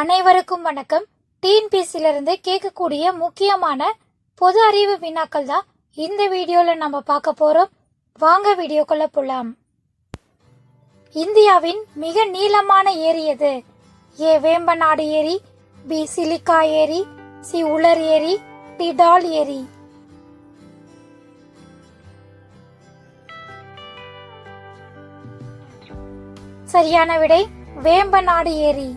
அனைவருக்கும் வணக்கம். டிஎன்பிசிலிருந்து கேட்கக்கூடிய முக்கியமான பொது அறிவு வினாக்கள் தான் இந்த வீடியோவில் நம்ம பார்க்க போகிறோம் வாங்க வீடியோக்குள்ள போலாம். இந்தியாவின் மிக நீளமான ஏரி எது? ஏ வேம்பநாடு ஏரி பி சிலிக்கா ஏரி சி உலர் ஏரி டி டால் ஏரி. சரியான விடை வேம்பநாடு ஏரி.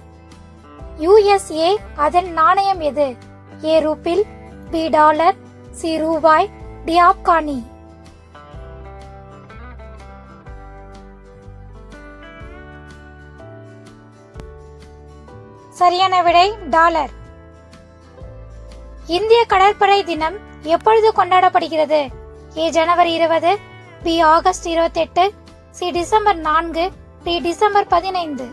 யுஎஸ்ஏ அதன் நாணயம் எது? A rouble B dollar C ரூபாய் டி ஆப்கானி. சரியான விடை டாலர். இந்திய கடற்படை தினம் எப்பொழுது கொண்டாடப்படுகிறது? ஏ ஜனவரி இருபது பி ஆகஸ்ட் இருபத்தி எட்டு சி டிசம்பர் நான்கு டி டிசம்பர் பதினைந்து.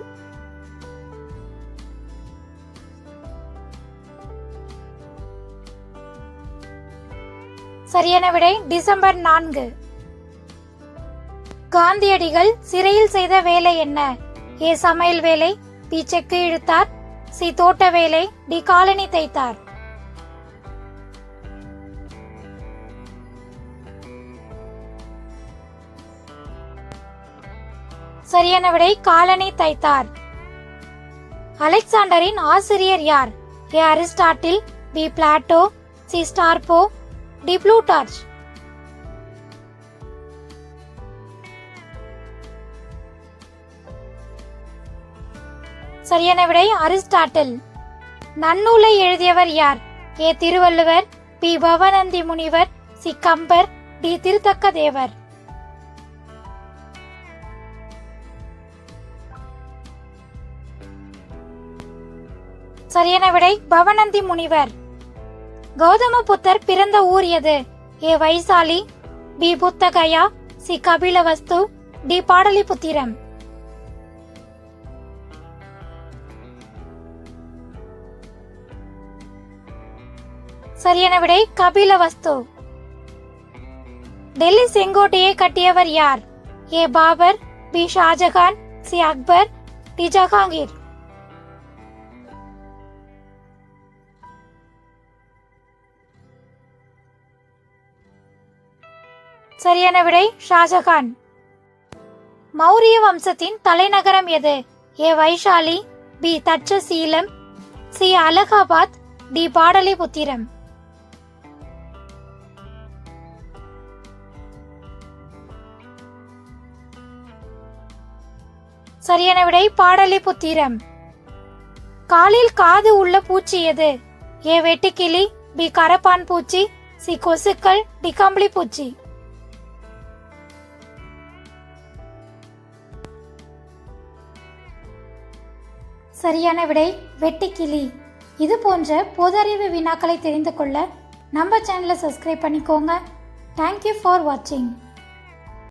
சரியான விடை டிசம்பர் நான்கு. காந்தியடிகள் சிறையில் செய்த வேலை என்ன? ஏ சமையல் வேலை பி செக்கு இழுத்தார் சி தோட்ட வேலை டி காலனி தைத்தார் சரியான விடை காலனி தைத்தார் அலெக்சாண்டரின் ஆசிரியர் யார்? A Aristotle B Plato C Strabo D Plutarch சரியான விடை அரிஸ்டாட்டில். நன்னூலை எழுதியவர் யார்? ஏ. திருவள்ளுவர் பி. பவனந்தி முனிவர் சி. கம்பர் டி. திருத்தக்க தேவர் சரியான விடை பவனந்தி முனிவர். கௌதம புத்தர் பிறந்த ஊர் எது? A Vaishali B Bodhgaya C Kapilavastu D Pataliputra. சரியான விடை கபிலவஸ்து. டெல்லி செங்கோட்டையை கட்டியவர் யார்? A Babur B Shah Jahan C Akbar D Jahangir. சரியான விடை ஷாஜகான். மௌரிய வம்சத்தின் தலைநகரம் எது? A Vaishali B Takshashila C Allahabad D Pataliputra. சரியான விடை பாடலிபுத்திரம். காலில் காது உள்ள பூச்சி எது? ஏ வெட்டுக்கிளி பி கரப்பான் பூச்சி சி கொசுக்கள் டி கம்பளி பூச்சி சரியான விடை வெட்டிக்கிளி இது போன்ற பொதறிவு வினாக்களை தெரிந்து கொள்ள நம்ம சேனலை சப்ஸ்கிரைப் பண்ணிக்கோங்க. தேங்க்யூ ஃபார் வாட்சிங்